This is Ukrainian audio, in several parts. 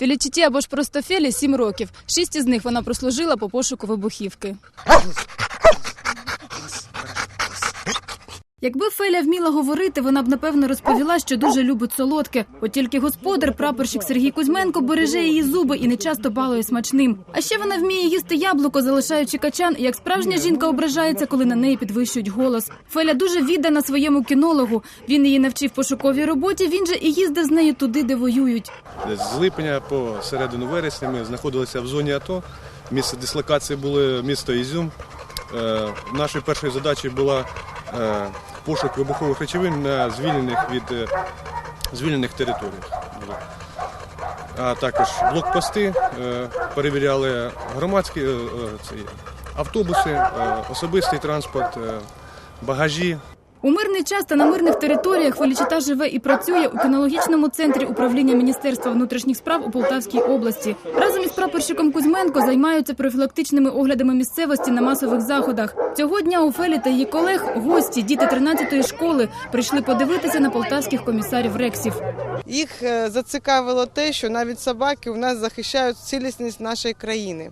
Фелічіті або ж просто Фелі сім років. Шість із них вона прослужила по пошуку вибухівки. Якби Феля вміла говорити, вона б напевно розповіла, що дуже любить солодке. От тільки господар, прапорщик Сергій Кузьменко, береже її зуби і не часто балує смачним. А ще вона вміє їсти яблуко, залишаючи качан. І як справжня жінка ображається, коли на неї підвищують голос. Феля дуже віддана своєму кінологу. Він її навчив пошуковій роботі. Він же і їздив з нею туди, де воюють. З липня по середину вересня ми знаходилися в зоні АТО. Місце дислокації було місто Ізюм. Е, Нашою першою задачею була е, пошук вибухових речовин на звільнених від е, звільнених територіях. А також блокпости е, перевіряли громадські е, автобуси, особистий транспорт, багажі. У мирний час та на мирних територіях Фелічита живе і працює у кінологічному центрі управління Міністерства внутрішніх справ у Полтавській області. Разом із прапорщиком Кузьменко займаються профілактичними оглядами місцевості на масових заходах. Цього дня у Фелі та її колег гості, діти 13-ї школи, прийшли подивитися на полтавських комісарів Рексів. Їх е, зацікавило те, що навіть собаки у нас захищають цілісність нашої країни.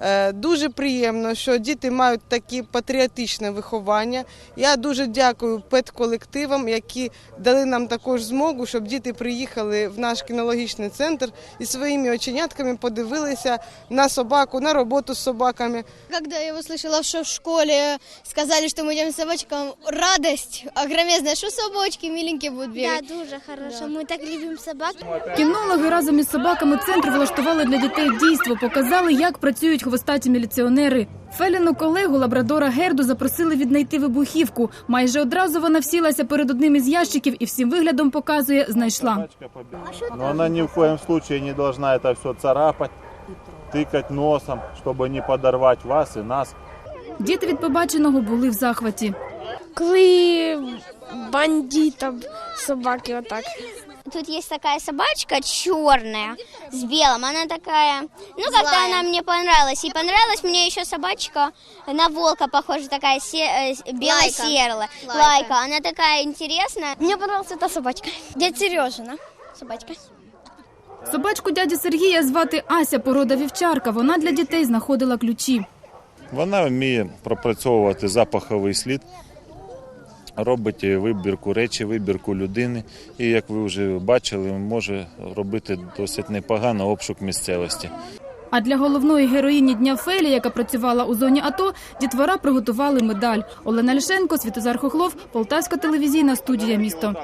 Е, Дуже приємно, що діти мають таке патріотичне виховання. Я дуже дякую педколективам, які дали нам також змогу, щоб діти приїхали в наш кінологічний центр і своїми оченятками подивилися на собаку, на роботу з собаками. Когда я услышала, что в школе сказали, что мы идем с собачком, радость огромезная, что собачки миленькие будут Да, дуже хорошо. Ми так любимо собак. Кінологи разом із собаками центру влаштували для дітей дійство, показали, як працюють хвостаті міліціонери. Феліну колегу лабрадора Герду запросили віднайти вибухівку. Майже одразу вона всілася перед одним із ящиків і всім виглядом показує, знайшла. Но она ни в коем случае не должна это все царапать, тыкать носом, чтобы не подорвать вас и нас. Діти від побаченого були в захваті. коли бандитам собаки отак. Тут есть такая собачка черная с белым. Она такая, ну как-то она мне понравилась. И понравилась мне еще собачка на волка похожа, такая се- э, бело-серая. Лайка. Она такая интересная. Мне понравилась эта собачка. Дядя Сережина собачка. Собачку дяді Сергія звати Ася, порода вівчарка. Вона для дітей знаходила ключі. Вона вміє пропрацьовувати запаховий слід, робить вибірку речі, вибірку людини. І як ви вже бачили, може робити досить непогано обшук місцевості. А для головної героїні дня Фелі, яка працювала у зоні АТО, дітвора приготували медаль. Олена Лішенко, Світозар Хохлов, Полтавська телевізійна студія місто.